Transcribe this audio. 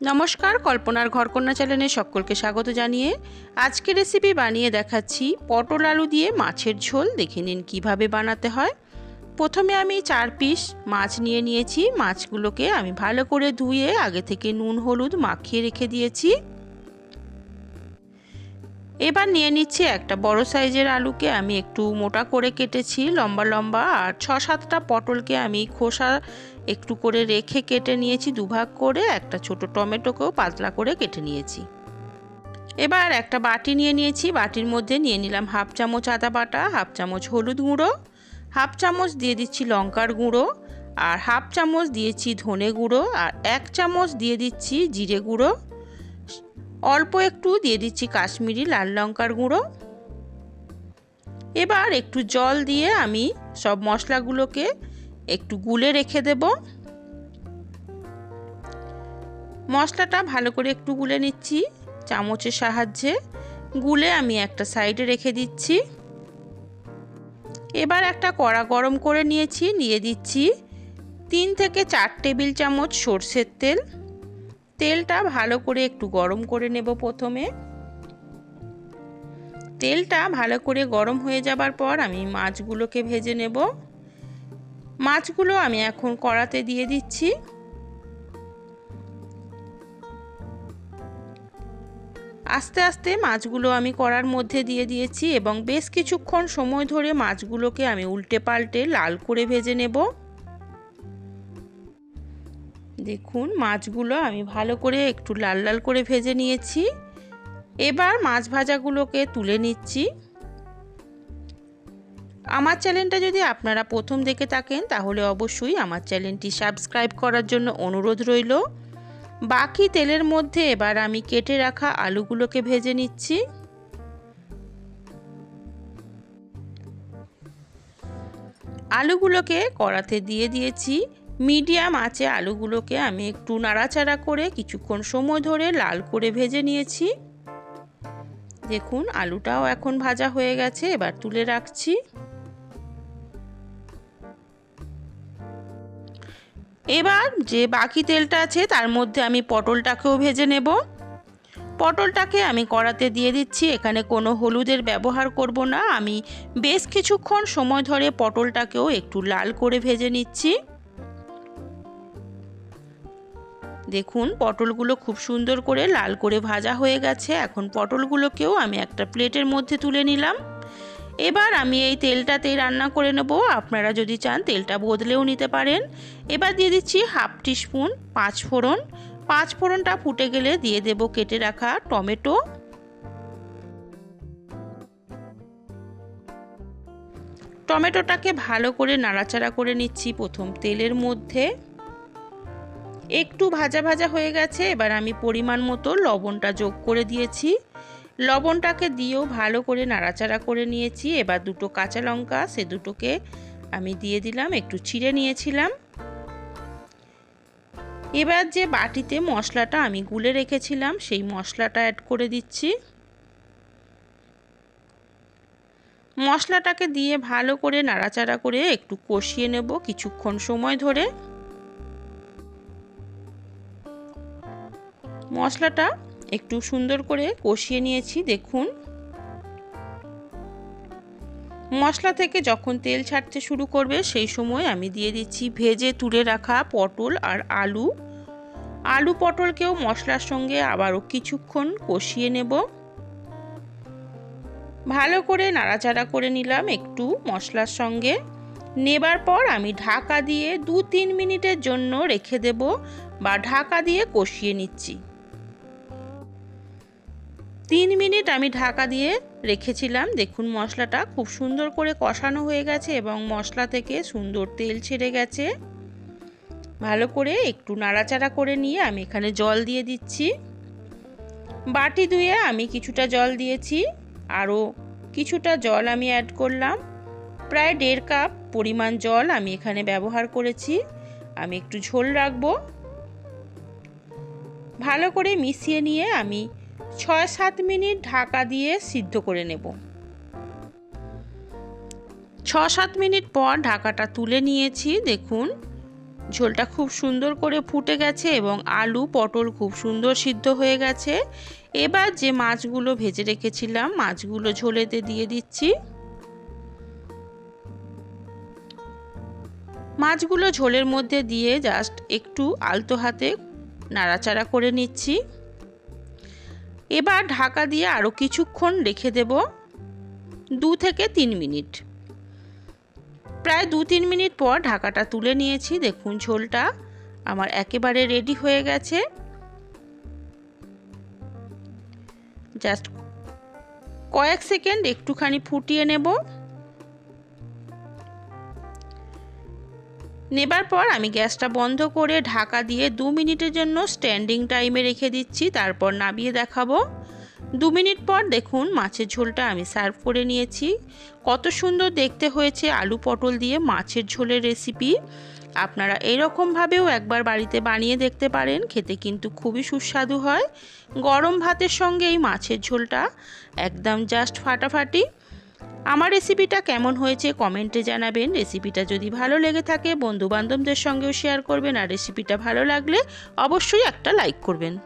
নমস্কার, কল্পনার ঘরকন্যা চ্যানেলে সকলকে স্বাগত জানিয়ে আজকে রেসিপি বানিয়ে দেখাচ্ছি পটল আলু দিয়ে মাছের ঝোল। দেখে নিন কীভাবে বানাতে হয়। প্রথমে আমি চার পিস মাছ নিয়ে নিয়েছি। মাছগুলোকে আমি ভালো করে ধুয়ে আগে থেকে নুন, হলুদ মাখিয়ে রেখে দিয়েছি। এবার নিয়ে নিচ্ছি একটা বড় সাইজের আলুকে আমি একটু মোটা করে কেটেছি, লম্বা লম্বা, আর ছ সাতটা পটলকে আমি খোসা একটু করে রেখে কেটে নিয়েছি, দুভাগ করে একটা ছোট টমেটোকেও পাতলা করে কেটে নিয়েছি। এবার একটা বাটি নিয়ে নিয়েছি, বাটির মধ্যে নিয়ে নিলাম হাফ চামচ আদা বাটা, হাফ চামচ হলুদ গুঁড়ো, হাফ চামচ দিয়ে দিচ্ছি লঙ্কার গুঁড়ো, আর হাফ চামচ দিয়েছি ধনে গুঁড়ো, আর এক চামচ দিয়ে দিচ্ছি জিরে গুঁড়ো অল্প একটু দিয়ে দিচ্ছি কাশ্মীরি লাল লঙ্কার গুঁড়ো। এবার একটু জল দিয়ে আমি সব মশলাগুলোকে একটু গুলে রেখে দেব। মশলাটা ভালো করে একটু গুলে নিচ্ছি চামচের সাহায্যে। গুলে আমি একটা সাইডে রেখে দিচ্ছি। এবার একটা কড়া গরম করে নিয়েছি নিয়ে দিচ্ছি তিন থেকে চার টেবিল চামচ সর্ষের তেল। তেলটা ভালো করে একটু গরম করে নেব প্রথমে। তেলটা ভালো করে গরম হয়ে যাবার পর আমি মাছগুলোকে ভেজে নেব। মাছগুলো আমি এখন কড়াতে দিয়ে দিচ্ছি। আস্তে আস্তে মাছগুলো আমি কড়ার মধ্যে দিয়ে দিয়েছি এবং বেশ কিছুক্ষণ সময় ধরে মাছগুলোকে আমি উল্টে পাল্টে লাল করে ভেজে নেব। দেখুন, মাছগুলো আমি ভালো করে একটু লাল লাল করে ভেজে নিয়েছি। এবার মাছ ভাজাগুলোকে তুলে নিচ্ছি। আমার চ্যানেলটা যদি আপনারা প্রথম দেখে থাকেন, তাহলে অবশ্যই আমার চ্যানেলটি সাবস্ক্রাইব করার জন্য অনুরোধ রইল। বাকি তেলের মধ্যে এবার আমি কেটে রাখা আলুগুলোকে ভেজে নিচ্ছি। আলুগুলোকে কড়াতে দিয়ে দিয়েছি। মিডিয়াম আঁচে আলুগুলোকে আমি একটু নাড়াচাড়া করে কিছুক্ষণ সময় ধরে লাল করে ভেজে নিয়েছি। দেখুন, আলুটাও এখন ভাজা হয়ে গেছে, এবার তুলে রাখছি। এবার যে বাকি তেলটা আছে, তার মধ্যে আমি পটলটাকেও ভেজে নেব। পটলটাকে আমি কড়াতে দিয়ে দিচ্ছি, এখানে কোনো হলুদের ব্যবহার করব না। আমি বেশ কিছুক্ষণ সময় ধরে পটলটাকেও একটু লাল করে ভেজে নিচ্ছি। দেখুন, পটলগুলো খুব সুন্দর করে লাল করে ভাজা হয়ে গেছে। এখন পটলগুলোকেও আমি একটা প্লেটের মধ্যে তুলে নিলাম। এবার আমি এই তেলটাতেই রান্না করে নেব। আপনারা যদি চান, তেলটা বদলেও নিতে পারেন। এবার দিয়ে দিচ্ছি হাফ টিস্পুন পাঁচ ফোড়ন। পাঁচ ফোড়নটা ফুটে গেলে দিয়ে দেব কেটে রাখা টমেটো। টমেটোটাকে ভালো করে নাড়াচাড়া করে নিচ্ছি প্রথম তেলের মধ্যে। একটু ভাজা ভাজা হয়ে গেছে, এবার আমি পরিমাণ মতো লবণটা যোগ করে দিয়েছি। লবণটাকে দিয়েও ভালো করে নাড়াচাড়া করে নিয়েছি, এবার দুটো কাঁচা লঙ্কা, সে দুটোকে আমি দিয়ে দিলাম, একটু ছিঁড়ে নিয়েছিলাম। এবার যে বাটিতে মশলাটা আমি গুলে রেখেছিলাম, সেই মশলাটা অ্যাড করে দিচ্ছি। মশলাটাকে দিয়ে ভালো করে নাড়াচাড়া করে একটু কষিয়ে নেব কিছুক্ষণ সময় ধরে। মশলাটা একটু সুন্দর করে কষিয়ে নিয়েছি, দেখুন। মশলা থেকে যখন তেল ছাড়তে শুরু করবে, সেই সময় আমি দিয়ে দিচ্ছি ভেজে তুলে রাখা পটল আর আলু। আলু পটলকেও মশলার সঙ্গে আবারও কিছুক্ষণ কষিয়ে নেব। ভালো করে নাড়াচাড়া করে নিলাম একটু মশলার সঙ্গে। নেবার পর আমি ঢাকা দিয়ে দু তিন মিনিটের জন্য রেখে দেব বা ঢাকা দিয়ে কষিয়ে নিচ্ছি। তিন মিনিট আমি ঢাকা দিয়ে রেখেছিলাম। দেখুন, মশলাটা খুব সুন্দর করে কষানো হয়ে গেছে এবং মশলা থেকে সুন্দর তেল ছেড়ে গেছে। ভালো করে একটু নাড়াচাড়া করে নিয়ে আমি এখানে জল দিয়ে দিচ্ছি। বাটি ধুয়ে আমি কিছুটা জল দিয়েছি। আরও কিছুটা জল আমি অ্যাড করলাম। প্রায় দেড় কাপ পরিমাণ জল আমি এখানে ব্যবহার করেছি। আমি একটু ঝোল রাখব। ভালো করে মিশিয়ে নিয়ে আমি ছয় সাত মিনিট ঢাকা দিয়ে সিদ্ধ করে নেব। ছ সাত মিনিট পর ঢাকাটা তুলে নিয়েছি, দেখুন। ঝোলটা খুব সুন্দর করে ফুটে গেছে এবং আলু, পটল খুব সুন্দর সিদ্ধ হয়ে গেছে। এবার যে মাছগুলো ভেজে রেখেছিলাম, মাছগুলো ঝোলেতে দিয়ে দিচ্ছি। মাছগুলো ঝোলের মধ্যে দিয়ে জাস্ট একটু আলতো হাতে নাড়াচাড়া করে নিচ্ছি। এবার ঢাকা দিয়ে আরও কিছুক্ষণ রেখে দেব দু থেকে তিন মিনিট। প্রায় দু তিন মিনিট পর ঢাকাটা তুলে নিয়েছি। দেখুন ঝোলটা আমার একেবারে রেডি হয়ে গেছে। জাস্ট কয়েক সেকেন্ড একটুখানি ফুটিয়ে নেব। নেবার পর আমি গ্যাসটা বন্ধ করে ঢাকা দিয়ে দু মিনিটের জন্য স্ট্যান্ডিং টাইমে রেখে দিচ্ছি, তারপর নামিয়ে দেখাবো। দু মিনিট পর দেখুন মাছের ঝোলটা আমি সার্ভ করে নিয়েছি। কত সুন্দর দেখতে হয়েছে আলু পটল দিয়ে মাছের ঝোলের রেসিপি। আপনারা এরকমভাবেও একবার বাড়িতে বানিয়ে দেখতে পারেন, খেতে কিন্তু খুবই সুস্বাদু হয়। গরম ভাতের সঙ্গে এই মাছের ঝোলটা একদম জাস্ট ফাটাফাটি। আমার রেসিপিটা কেমন হয়েছে কমেন্টে জানাবেন। রেসিপিটা যদি ভালো লেগে থাকে, বন্ধুবান্ধবদের সঙ্গেও শেয়ার করবেন। আর রেসিপিটা ভালো লাগলে অবশ্যই একটা লাইক করবেন।